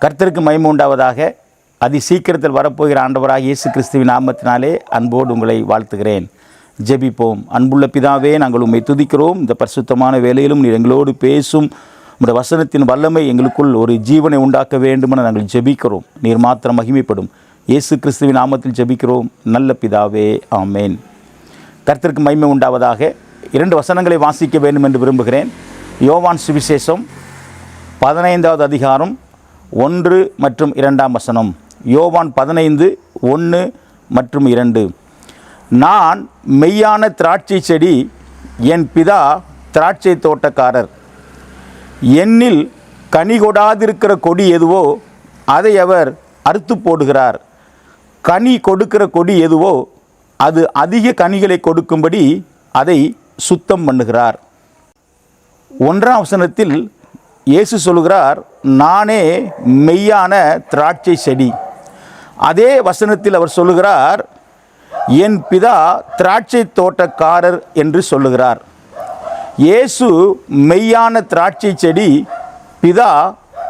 கர்த்தருக்கு மகிமை உண்டாவதாக. அதி சீக்கிரத்தில் வரப்போகிற ஆண்டவராக இயேசு கிறிஸ்துவின் நாமத்தினாலே அன்போடு உங்களை வாழ்த்துகிறேன். ஜெபிப்போம். அன்புள்ள பிதாவே நாங்கள் உம்மை துதிக்கிறோம். இந்த பரிசுத்தமான வேலையிலும் நீர் எங்களோடு பேசும். இந்த வசனத்தின் வல்லமை எங்களுக்குள் ஒரு ஜீவனை உண்டாக்க வேண்டுமென நாங்கள் ஜெபிக்கிறோம். நீர் மாத்திரம் மகிமைப்படும். இயேசு கிறிஸ்துவின் நாமத்தில் ஜெபிக்கிறோம். நல்ல பிதாவே ஆமேன். கர்த்தருக்கு மகிமை உண்டாவதாக. இரண்டு வசனங்களை வாசிக்க வேண்டும் என்று விரும்புகிறேன். யோவான் சுவிசேஷம் பதினைந்தாவது அதிகாரம் ஒன்று மற்றும் இரண்டாம் வசனம். யோவான் பதினைந்து ஒன்று மற்றும் இரண்டு. நான் மெய்யான திராட்சை செடி என் பிதா திராட்சை தோட்டக்காரர். என்னில் கனி கொடாதிருக்கிற கொடி எதுவோ அதை அவர் அறுத்து போடுகிறார். கனி கொடுக்கிற கொடி எதுவோ அது அதிக கனிகளை கொடுக்கும்படி அதை சுத்தம் பண்ணுகிறார். ஒன்றாம் வசனத்தில் இயேசு சொல்கிறார் நானே மெய்யான திராட்சை செடி. அதே வசனத்தில் அவர் சொல்லுகிறார் என் பிதா திராட்சை தோட்டக்காரர் என்று சொல்லுகிறார். இயேசு மெய்யான திராட்சை செடி பிதா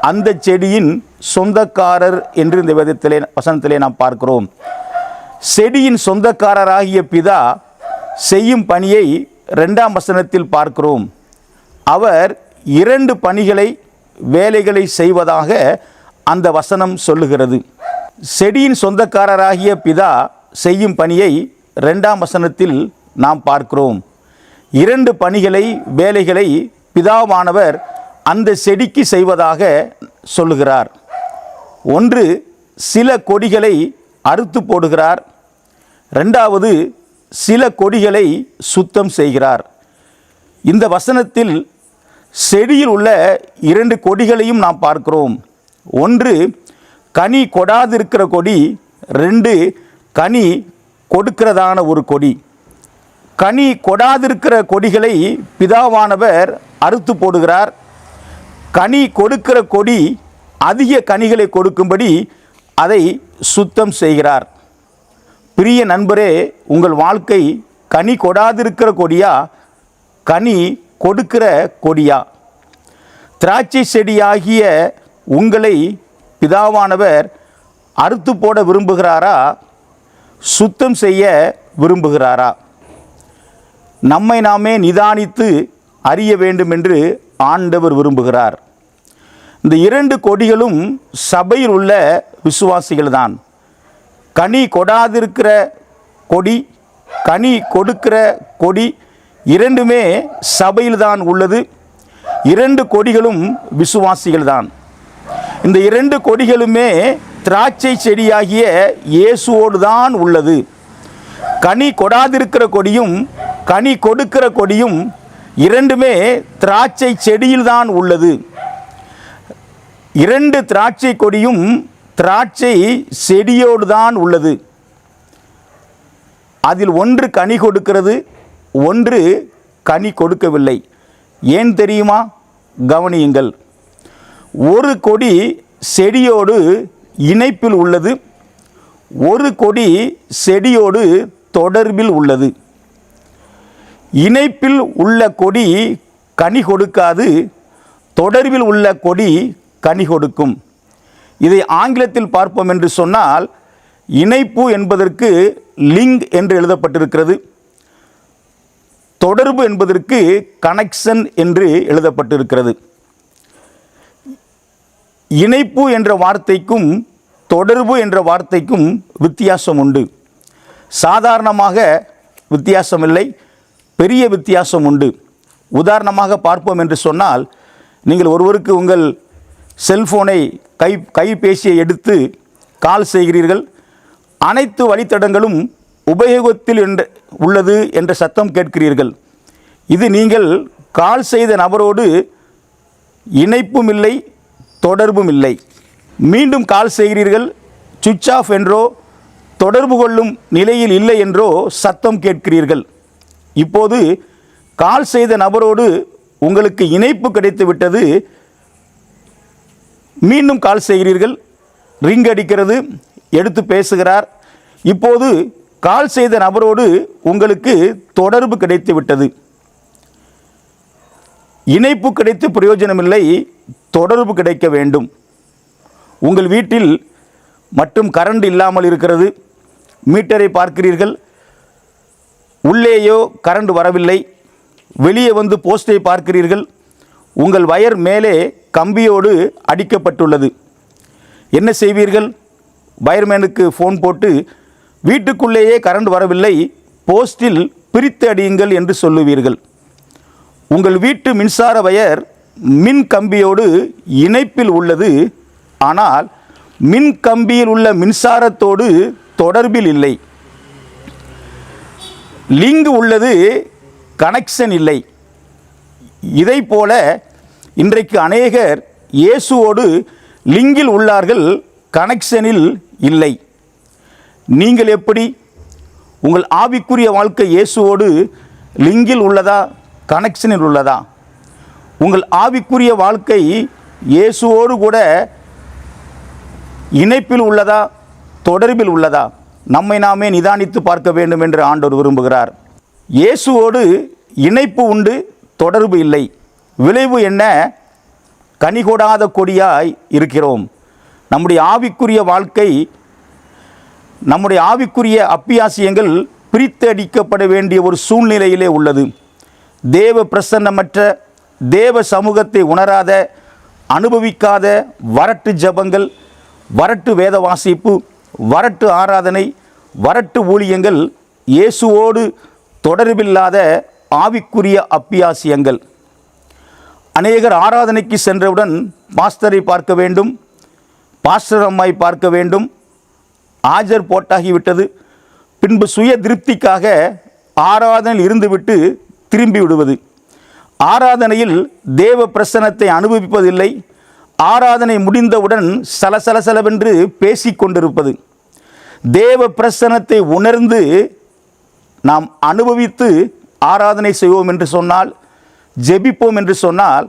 அந்த செடியின் சொந்தக்காரர் என்று இந்த விதத்திலே வசனத்திலே நாம் பார்க்கிறோம். செடியின் சொந்தக்காரராகிய பிதா செய்யும் பணியை ரெண்டாம் வசனத்தில் பார்க்கிறோம். அவர் இரண்டு பணிகளை வேலைகளை செய்வதாக அந்த வசனம் சொல்லுகிறது. செடியின் சொந்தக்காரராகிய பிதா செய்யும் பணியை ரெண்டாம் வசனத்தில் நாம் பார்க்கிறோம். இரண்டு பணிகளை வேலைகளை பிதாவானவர் அந்த செடிக்கு செய்வதாக சொல்லுகிறார். ஒன்று சில கொடிகளை அறுத்து போடுகிறார். ரெண்டாவது சில கொடிகளை சுத்தம் செய்கிறார். இந்த வசனத்தில் செடியில் உள்ள இரண்டு கொடிகளையும் நாம் பார்க்கிறோம். ஒன்று கனி கொடாதிருக்கிற கொடி. ரெண்டு கனி கொடுக்கிறதான ஒரு கொடி. கனி கொடாதிருக்கிற கொடிகளை பிதாவானவர் அறுத்து போடுகிறார். கனி கொடுக்கிற கொடி அதிக கனிகளை கொடுக்கும்படி அதை சுத்தம் செய்கிறார். பிரிய நண்பரே உங்கள் வாழ்க்கை கனி கொடாதிருக்கிற கொடியா? கனி கொடுக்கிற கொடியா. திராட்சை செடியாகிய உங்களை பிதாவானவர் அறுத்து போட விரும்புகிறாரா? சுத்தம் செய்ய விரும்புகிறாரா? நம்மை நாமே நிதானித்து அறிய வேண்டும் என்று ஆண்டவர் விரும்புகிறார். இந்த இரண்டு கொடிகளும் சபையில் உள்ள விசுவாசிகள் தான் கனி கொடாதிருக்கிற கொடி கனி கொடுக்கிற கொடி இரண்டுமே சபையில்தான் உள்ளது. இரண்டு கொடிகளும் விசுவாசிகள்தான். இந்த இரண்டு கொடிகளுமே திராட்சை செடியாகிய இயேசுவோடு தான் உள்ளது. கனி கொடாதிருக்கிற கொடியும் கனி கொடுக்கிற கொடியும் இரண்டுமே திராட்சை செடியில்தான் உள்ளது. இரண்டு திராட்சை கொடியும் திராட்சை செடியோடு தான் உள்ளது. அதில் ஒன்று கனி கொடுக்கிறது ஒன்று கனி கொடுக்கவில்லை. ஏன் தெரியுமா? கவனியுங்கள். ஒரு கொடி செடியோடு இணைப்பில் உள்ளது. ஒரு கொடி செடியோடு தொடர்பில் உள்ளது. இணைப்பில் உள்ள கொடி கனி கொடுக்காது. தொடர்பில் உள்ள கொடி கனி கொடுக்கும். இதை ஆங்கிலத்தில் பார்ப்போம் என்று சொன்னால் இணைப்பு என்பதற்கு லிங்க் என்று எழுதப்பட்டிருக்கிறது. தொடர்பு என்பதற்கு கனெக்ஷன் என்று எழுதப்பட்டிருக்கிறது. இணைப்பு என்ற வார்த்தைக்கும் தொடர்பு என்ற வார்த்தைக்கும் வித்தியாசம் உண்டு. சாதாரணமாக வித்தியாசமில்லை பெரிய வித்தியாசம் உண்டு. உதாரணமாக பார்ப்போம் என்று சொன்னால் நீங்கள் ஒருவருக்கு உங்கள் செல்ஃபோனை கை கைபேசியை எடுத்து கால் செய்கிறீர்கள். அனைத்து வழித்தடங்களும் உபயோகத்தில் என்று உள்ளது என்ற சத்தம் கேட்கிறீர்கள். இது நீங்கள் கால் செய்த நபரோடு இணைப்பும் இல்லை தொடர்பும் இல்லை. மீண்டும் கால் செய்கிறீர்கள் சுவிட்ச் ஆஃப் என்றோ தொடர்பு கொள்ளும் நிலையில் இல்லை என்றோ சத்தம் கேட்கிறீர்கள். இப்போது கால் செய்த நபரோடு உங்களுக்கு இணைப்பு கிடைத்துவிட்டது. மீண்டும் கால் செய்கிறீர்கள் ரிங் அடிக்கிறது எடுத்து பேசுகிறார். இப்போது கால் செய்த நபரோடு உங்களுக்கு தொடர்பு கிடைத்து விட்டது. இணைப்பு கிடைத்து பிரயோஜனமில்லை தொடர்பு கிடைக்க வேண்டும். உங்கள் வீட்டில் மட்டும் கரண்ட் இல்லாமல் இருக்கிறது. மீட்டரை பார்க்கிறீர்கள். உள்ளேயோ கரண்ட் வரவில்லை. வெளியே வந்து போஸ்டை பார்க்கிறீர்கள். உங்கள் வயர் மேலே கம்பியோடு அடிக்கப்பட்டுள்ளது. என்ன செய்வீர்கள்? வயர்மேனுக்கு ஃபோன் போட்டு வீட்டுக்குள்ளேயே கரண்ட் வரவில்லை போஸ்டில் பிரித்து அடியுங்கள் என்று சொல்லுவீர்கள். உங்கள் வீட்டு மின்சார வயர் மின் கம்பியோடு இணைப்பில் உள்ளது ஆனால் மின் கம்பியில் உள்ள மின்சாரத்தோடு தொடர்பில் இல்லை. லிங்க் உள்ளது கனெக்ஷன் இல்லை. இதை போல இன்றைக்கு அநேகர் இயேசுவோடு லிங்கில் உள்ளார்கள் கனெக்ஷனில் இல்லை. நீங்கள் எப்படி? உங்கள் ஆவிக்குரிய வாழ்க்கை இயேசுவோடு லிங்கில் உள்ளதா? கனெக்ஷனில் உள்ளதா? உங்கள் ஆவிக்குரிய வாழ்க்கை இயேசுவோடு கூட இணைப்பில் உள்ளதா? தொடர்பில் உள்ளதா? நம்மை நாமே நிதானித்து பார்க்க வேண்டும் என்று ஆண்டவர் விரும்புகிறார். இயேசுவோடு இணைப்பு உண்டு தொடர்பு இல்லை. விளைவு என்ன? கனிகொடாத கொடியாய் இருக்கிறோம். நம்முடைய ஆவிக்குரிய வாழ்க்கை நம்முடைய ஆவிக்குரிய அப்பியாசியங்கள் பிரித்தடிக்கப்பட வேண்டிய ஒரு சூழ்நிலையிலே உள்ளது. தேவ பிரசன்னமற்ற தேவ சமூகத்தை உணராத அனுபவிக்காத வரட்டு ஜபங்கள் வரட்டு வேத வாசிப்பு வரட்டு ஆராதனை வரட்டு ஊழியங்கள் இயேசுவோடு தொடர்பில்லாத ஆவிக்குரிய அப்பியாசியங்கள். அநேகர் ஆராதனைக்கு சென்றவுடன் பாஸ்டரை பார்க்க வேண்டும் பாஸ்டர் அம்மாய் பார்க்க வேண்டும் ஆஜர் போட்டாகிவிட்டது. பின்பு சுய திருப்திக்காக ஆராதனையில் இருந்துவிட்டு திரும்பி விடுவது. ஆராதனையில் தேவ பிரசனத்தை அனுபவிப்பதில்லை. ஆராதனை முடிந்தவுடன் சலசலசலவென்று பேசிக்கொண்டிருப்பது தேவ பிரசனத்தை உணர்ந்து நாம் அனுபவித்து ஆராதனை செய்வோம் என்று சொன்னால் ஜெபிப்போம் என்று சொன்னால்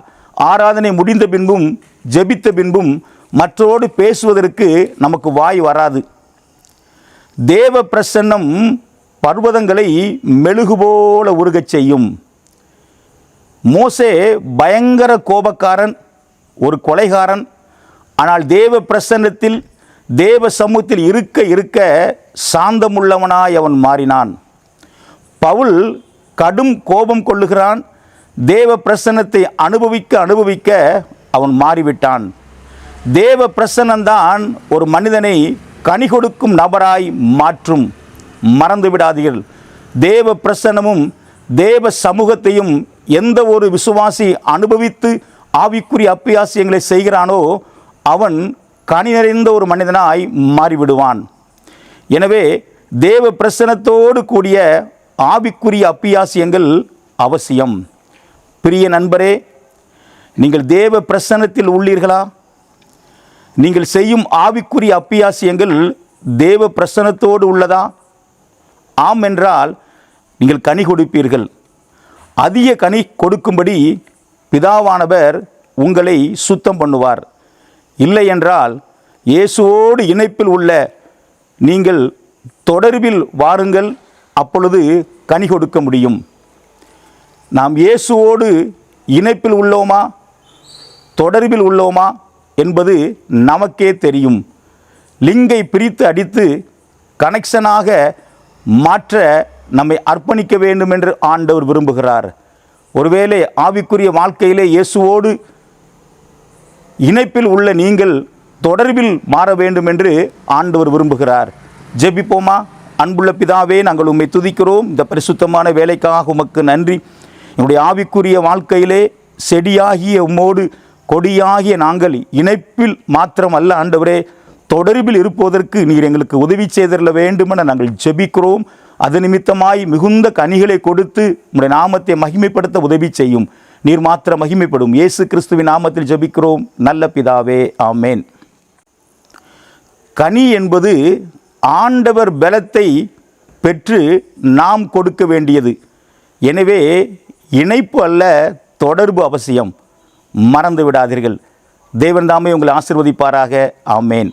ஆராதனை முடிந்த பின்பும் ஜெபித்த பின்பும் மற்றோடு பேசுவதற்கு நமக்கு வாய் வராது. தேவ பிரசன்னம் பர்வதங்களை மெழுகு போல உருகச் செய்யும். மோசே பயங்கர கோபக்காரன் ஒரு கொலைகாரன். ஆனால் தேவ பிரசன்னத்தில் தேவ சமூகத்தில் இருக்க இருக்க சாந்தமுள்ளவனாய் அவன் மாறினான். பவுல் கடும் கோபம் கொள்ளுகிறான். தேவ பிரசன்னத்தை அனுபவிக்க அனுபவிக்க அவன் மாறிவிட்டான். தேவ பிரசன்னம்தான் ஒரு மனிதனை கனி கொடுக்கும் நபராய் மாற்றும். மறந்து விடாதீர்கள். தேவ பிரசன்னமும் தேவ சமூகத்தையும் எந்த ஒரு விசுவாசி அனுபவித்து ஆவிக்குரிய அப்பியாசியங்களை செய்கிறானோ அவன் கனி நிறைந்த ஒரு மனிதனாய் மாறிவிடுவான். எனவே தேவ பிரசனத்தோடு கூடிய ஆவிக்குரிய அப்பியாசியங்கள் அவசியம். பிரிய நண்பரே நீங்கள் தேவ பிரசன்னத்தில் உள்ளீர்களா? நீங்கள் செய்யும் ஆவிக்குரிய அப்பியாசியங்கள் தேவ பிரசனத்தோடு உள்ளதா? ஆம் என்றால் நீங்கள் கனி கொடுப்பீர்கள். அதிக கனி கொடுக்கும்படி பிதாவானவர் உங்களை சுத்தம் பண்ணுவார். இல்லை என்றால் இயேசுவோடு இணைப்பில் உள்ள நீங்கள் தொடர்பில் வாருங்கள் அப்பொழுது கனி கொடுக்க முடியும். நாம் இயேசுவோடு இணைப்பில் உள்ளோமா? தொடர்பில் உள்ளோமா? என்பது நமக்கே தெரியும். லிங்கை பிரித்து அடித்து கனெக்ஷனாக மாற்ற நம்மை அர்ப்பணிக்க வேண்டும் என்று ஆண்டவர் விரும்புகிறார். ஒருவேளை ஆவிக்குரிய வாழ்க்கையிலே இயேசுவோடு இணைப்பில் உள்ள நீங்கள் தொடர்பில் மாற வேண்டும் என்று ஆண்டவர் விரும்புகிறார். ஜெபிப்போமா? அன்புள்ள பிதாவே நாங்கள் உம்மை துதிக்கிறோம். இந்த பரிசுத்தமான வேலைக்காக உமக்கு நன்றி. என்னுடைய ஆவிக்குரிய வாழ்க்கையிலே செடியாகிய உம்மோடு கொடியாகிய நாங்கள் இணைப்பில் மாத்திரம் அல்ல ஆண்டவரே தொடர்பில் இருப்பதற்கு நீர் எங்களுக்கு உதவி செய்திருக்க வேண்டுமென நாங்கள் ஜெபிக்கிறோம். அது நிமித்தமாய் மிகுந்த கனிகளை கொடுத்து உங்களுடைய நாமத்தை மகிமைப்படுத்த உதவி செய்யும். நீர் மாத்திர மகிமைப்படும். இயேசு கிறிஸ்துவின் நாமத்தில் ஜெபிக்கிறோம். நல்ல பிதாவே ஆமேன். கனி என்பது ஆண்டவர் பலத்தை பெற்று நாம் கொடுக்க வேண்டியது. எனவே இணைப்பு அல்ல தொடர்பு அவசியம். மறந்து விடாதீர்கள் தேவன் தாமே உங்களை ஆசிர்வதிப்பாராக. ஆமேன்.